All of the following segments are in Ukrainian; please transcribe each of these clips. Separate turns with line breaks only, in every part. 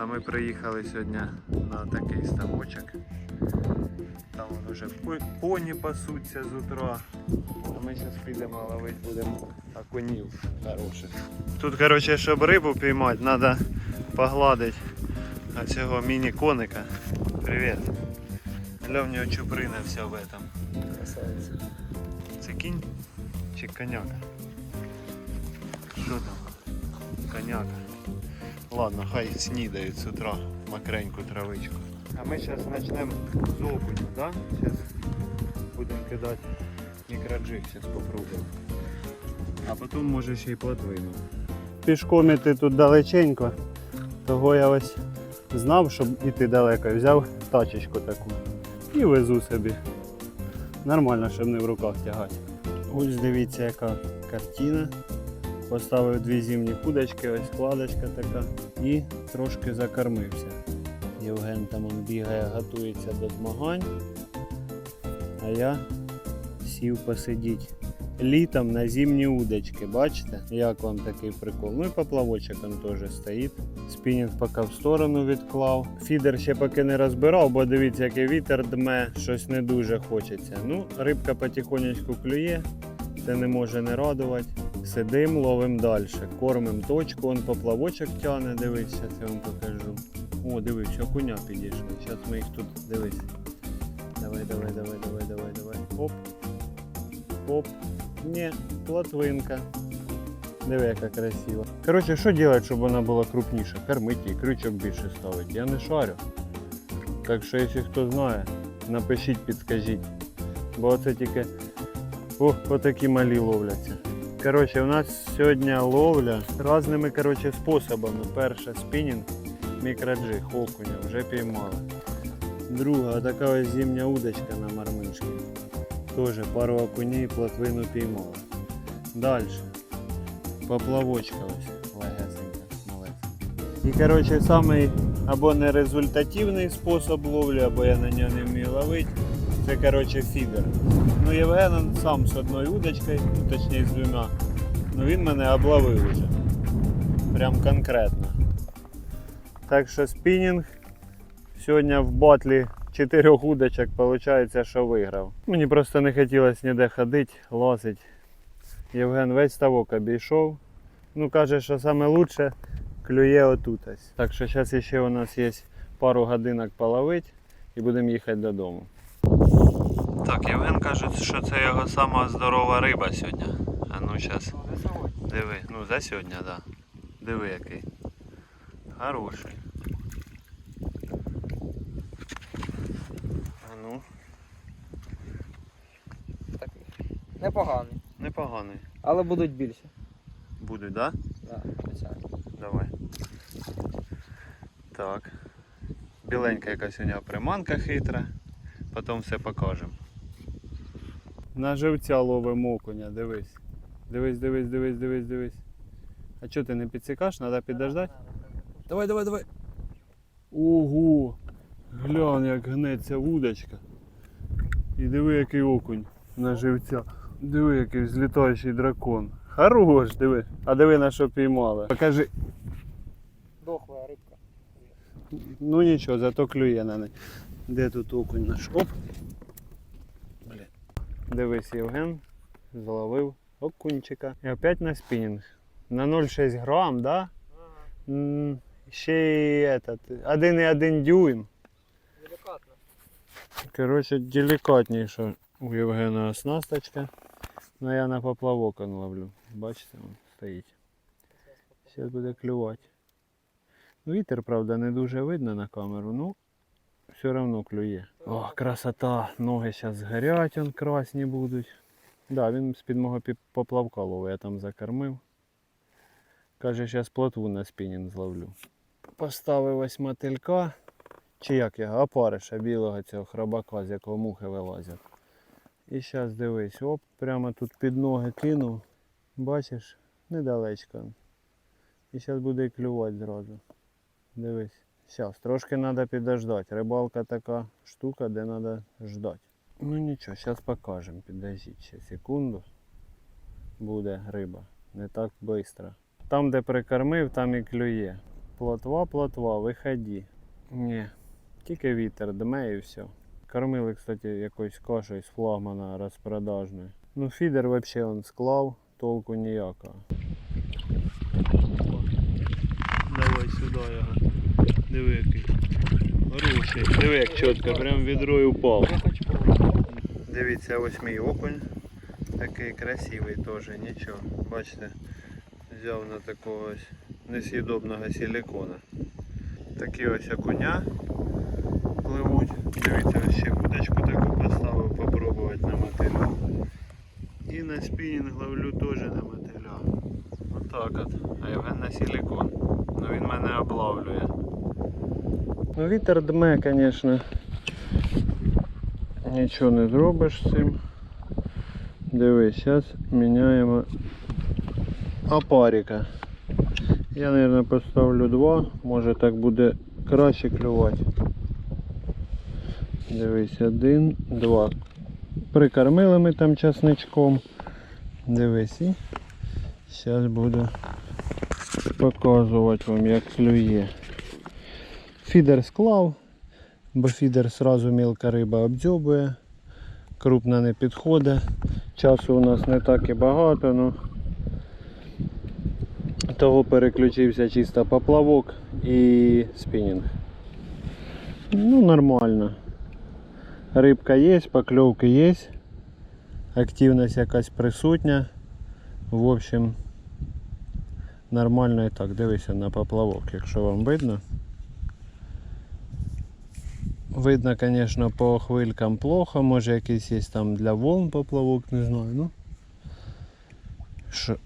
А ми приїхали сьогодні на такий ставочок. Там по- поні пасуться з утра. А ми зараз підемо ловити будемо окунів хороших. Тут, коротше, щоб рибу піймати, треба погладити цього міні-коника. Привіт. В чуприна вся в этом. Це кінь чи коняка? Що там? Коняка. Ладно, хай снідають з утра макреньку травичку. А ми зараз почнемо з окуню, да? Зараз будемо кидати мікроджиг, зараз попробуємо. А потім може ще й плотвину. Пішком іти тут далеченько, того я ось знав, щоб іти далеко, взяв тачечку таку і везу собі. Нормально, щоб не в руках тягати. Ось дивіться, яка картина. Поставив дві зимні кудочки, ось кладочка така. І трошки закормився. Євген там он бігає, готується до змагань. А я сів посидіть. Літом на зимні удочки, бачите? Як вам такий прикол? Ну і поплавочок он теж стоїть. Спінінг поки в сторону відклав. Фідер ще поки не розбирав, бо дивіться, який вітер дме, щось не дуже хочеться. Ну, рибка потихонечку клює, це не може не радувати. Сидим, ловим далі. Кормим точку, он поплавочок тягне, дивись, я вам покажу. О, дивись, окуня підійшли. Зараз ми їх тут дивись. Давай, давай, давай, давай, давай, давай. Оп. Оп. Ні, плотвинка. Диви, яка красива. Коротше, що робити, щоб вона була крупніша? Кормити її, крючок більше ставити. Я не шарю. Так що, якщо хто знає, напишіть, підскажіть. Бо це тільки о, отакі малі ловляться. Коротше, у нас сьогодні ловля різними коротше, способами. Перша спінінг, мікроджиг, окуня, вже піймали. Друга така ось зимня удочка на мармишки. Теж пару окуней, плотвину піймали. Далі. Поплавочка ось легесенька, малесенька. І коротше, самий або нерезультативний спосіб ловлі, або я на нього не вмію ловити. Це коротше фідер. Ну Євген сам з одною удочкою, ну, точніше з двома. Ну він мене обловив уже. Прям конкретно. Так що спінінг сьогодні в батлі чотирьох удочок виходить, що виграв. Мені просто не хотілося ніде ходити, лазити. Євген весь ставок обійшов. Ну каже, що лучше клює отут. ось. Так що зараз ще у нас є пару годинок половити і будемо їхати додому. Так, Євген каже, що це його сама здорова риба сьогодні. А ну зараз. Диви, ну за сьогодні, так. Да. Диви який. Хороший. А ну,
Так, непоганий.
непоганий.
Але будуть більше.
Будуть, так? Да?
Да, звичайно.
Давай. Так. Біленька якась у нього приманка хитра. Потім все покажемо. На живця ловимо окуня, дивись. Дивись, дивись, дивись, дивись, дивись. А чого ти не підсікаш? Треба підождати? Давай, давай, давай. Ого! Глянь, як гнеться вудочка. І диви, який окунь на живця. Диви, який злітаючий дракон. Хорош, диви. А диви на що піймали. Покажи.
Дохла рибка.
Ну нічого, зато клює на неї. Де тут окунь наш? Оп. Дивись, Євген. Зловив окунчика. І опять на спінінг. На 0,6 грам, да? М, Ще й этот, 1,1 дюйм.
Делікатно.
Коротше, делікатніша у Євгена оснасточка. Ну я на поплавок он ловлю. Бачите, він стоїть. Зараз буде клювати. Вітер, правда, не дуже видно на камеру, ну все одно клює. О, красота! Ноги зараз згорять, он красні будуть. Да, він з-під мого поплавка ловить, я там закормив. Каже, зараз плотву на спінінг зловлю. Поставив ось мотилька. Чи як його, опариша білого цього храбака, з якого мухи вилазять. І зараз дивись, оп, прямо тут під ноги кинув. Бачиш, недалечко. І зараз буде клювати зразу. Дивись. Зараз, трошки треба підождати. Рибалка така штука, де треба ждати. Ну нічого, зараз покажемо. Підождіть ще секунду. Буде риба. Не так швидко. Там, де прикормив, там і клює. Плотва, плотва, виходи. Ні. Тільки вітер дме і все. Кормили, кстати, якоюсь кашею з флагмана розпродажною. Ну, фідер взагалі он склав, толку ніякого. Давай сюди його. Диви який. Хороший. Диви як чітко, прям відро і упав. Дивіться, ось мій окунь. Такий красивий теж, нічого. Бачите, взяв на такого ось несъєдобного силикона. Такі ось окуня пливуть. Дивіться, ось ще вудочку таку поставив попробувати на мотиля. І на спінінг ловлю теж на мотиля. Отак от. А Євген на силикон. Ну він мене облавлює. Ну вітер дме, звісно. Нічого не зробиш з цим. Дивись, зараз міняємо опарика. Я, мабуть, поставлю два, може так буде краще клювати. Дивись, один, два. Прикормили ми там часничком. Дивись і зараз буду показувати вам як клює. Фідер склав, бо фідер сразу мілка риба обдзьобує, крупна не підходить. Часу у нас не так і багато, ну того переключився чисто поплавок і спінінг. Ну, нормально. Рибка є, покльовки є, активність якась присутня. В общем, нормально і так. Дивися на поплавок, якщо вам видно. Видно, конечно, по хвилькам плохо, може якийсь є там для волн поплавок, не знаю. Ну,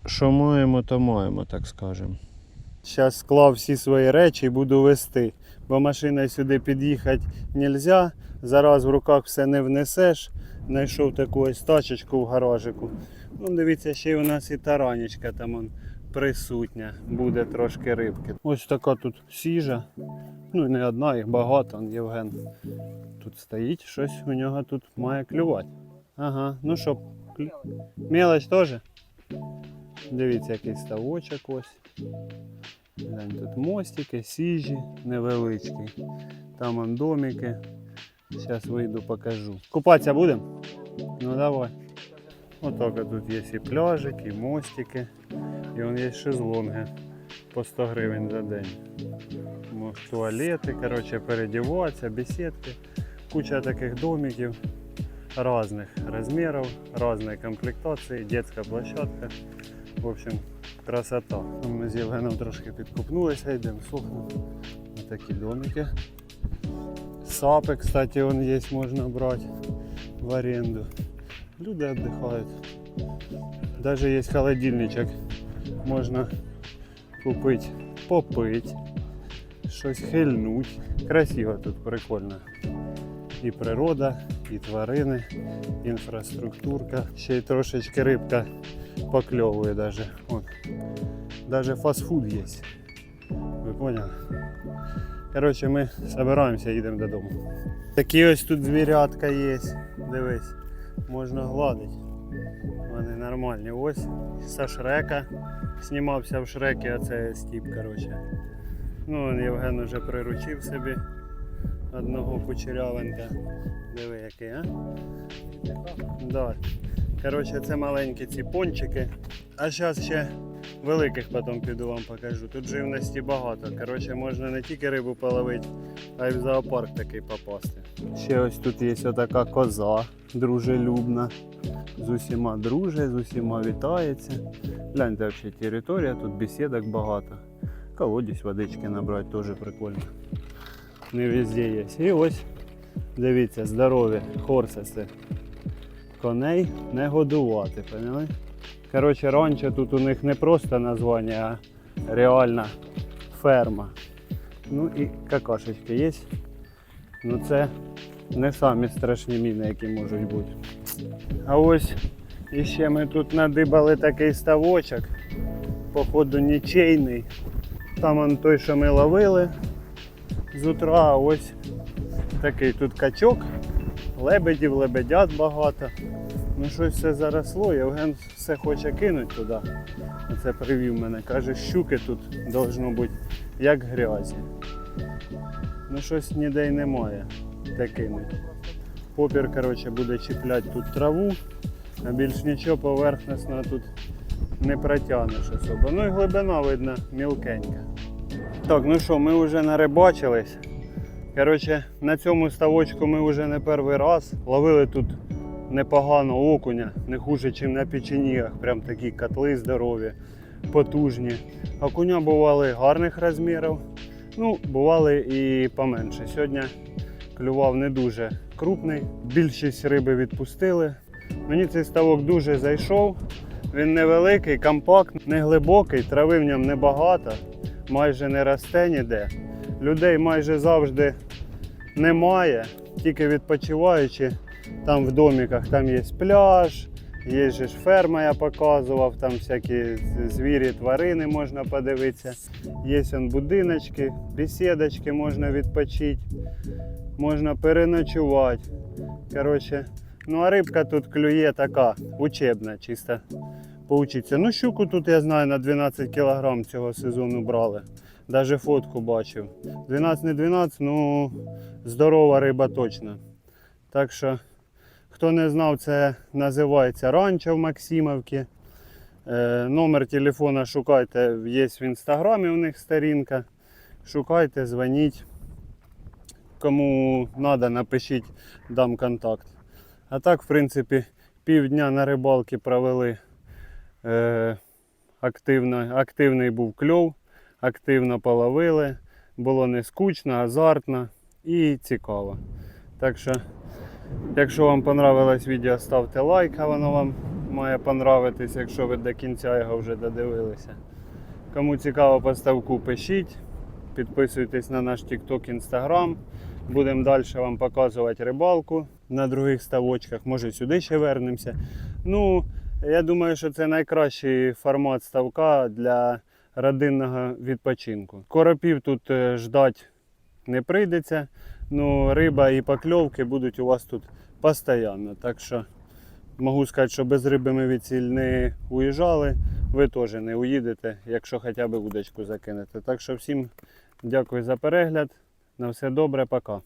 що- маємо, то маємо, так скажемо. Зараз склав всі свої речі і буду вести, бо машиною сюди під'їхати не можна. Зараз в руках все не внесеш. Знайшов таку ось тачечку в гаражику. Ну, дивіться, ще й у нас і таранечка там присутня. Буде трошки рибки. Ось така тут сіжа. Ну не одна, їх багато, он Євген. Тут стоїть, щось у нього тут має клювати. Ага, ну що, клю... мелоч теж? Дивіться, який ставочок ось. Глянь, тут мостики, сіжі невеличкі. Там он домики. Зараз вийду покажу. Купатися будемо? Ну давай. Отак от тут є і пляжик, і мостики. І вон є шезлонги по 100 гривень за день. Мо- Туалети, коротше, передіватися, беседки. Куча таких домиків разных размеров, разной комплектации, детская площадка. В общем, красота. Ми з Євгеном трошки підкупнулися, йдемо сохнемо. Ось такі домики. Сапи, кстати, вон є, можна брати в аренду. Люди віддихають. Даже є холодильничок. Можна купити, попити, щось хильнуть. Красиво тут, прикольно. І природа, і тварини, інфраструктурка. Ще й трошечки рибка покльовує даже. От. Даже фастфуд є. Ви поняли? Коротше, ми збираємося і йдемо додому. Такі ось тут звірятка є. Дивись, можна гладити. Вони нормальні. Ось со Шрека. Знімався в Шрекі, а це стіп, коротше. Ну, Євген вже приручив собі одного кучерявенка. Диви який, а? Коротше, це маленькі ці пончики. А зараз ще великих потім піду вам покажу. Тут живності багато. Коротше, можна не тільки рибу половити, а й в зоопарк такий попасти. Ще ось тут є отака коза дружелюбна. З усіма друже, з усіма вітається. Гляньте взагалі територія, тут бесідок багато. Колодязь водички набрати теж прикольно. Не везде є. І ось, дивіться, здорові хорсеси. Коней не годувати, поняли? Коротше, раніше тут у них не просто названня, а реальна ферма. Ну і какашечки є. Ну це не самі страшні міни, які можуть бути. А ось іще ми тут надибали такий ставочок, походу нічейний. Там он той, що ми ловили з утра, а ось такий тут качок, лебедів, лебедят багато. Ну щось все заросло, Євген все хоче кинути туди. Оце привів мене. Каже, щуки тут должно бути як грязі. Ну щось ніде й немає. Де кинуть. Попір, коротше, буде чіпляти тут траву, а більш нічого поверхностно тут не протягнеш особо. Ну і глибина видно мілкенька. Так, ну що, ми вже нарибачились. Коротше, на цьому ставочку ми вже не перший раз. Ловили тут непогано окуня, не хуже, ніж на печенігах. Прям такі котли здорові, потужні. Окуня бували гарних розмірів, ну, бували і поменше. Сьогодні клював не дуже крупний. Більшість риби відпустили. Мені цей ставок дуже зайшов. Він невеликий, компактний, не глибокий, трави в ньому небагато, майже не росте ніде. Людей майже завжди немає, тільки відпочиваючи там в доміках, там є пляж, є ж ферма, я показував, там всякі звірі, тварини можна подивитися. Є он будиночки, бесідочки можна відпочити, можна переночувати. Коротше, ну а рибка тут клює така учебна, чисто поучиться. Ну, щуку тут я знаю на 12 кг цього сезону брали. Даже фотку бачив. 12 не 12, ну здорова риба точно. Так що, хто не знав, це називається ранчо в Максимовці. Е, номер телефона шукайте, є в інстаграмі у них сторінка. Шукайте, дзвоніть. Кому треба, напишіть, дам контакт. А так, в принципі, півдня на рибалки провели. Е, активно, активний був кльов, активно половили. Було не скучно, азартно і цікаво. Так що, якщо вам понравилось відео, ставте лайк, а воно вам має понравитись, якщо ви до кінця його вже додивилися. Кому цікаво по ставку, пишіть. Підписуйтесь на наш TikTok, Instagram. Будемо далі вам показувати рибалку на других ставочках. Може сюди ще вернемося. Ну, я думаю, що це найкращий формат ставка для родинного відпочинку. Коропів тут е, ждать не прийдеться. Ну, риба і покльовки будуть у вас тут постійно. Так що можу сказати, що без риби ми від ціль не уїжджали. Ви теж не уїдете, якщо хоча б удочку закинете. Так що всім дякую за перегляд. На все добре, пока.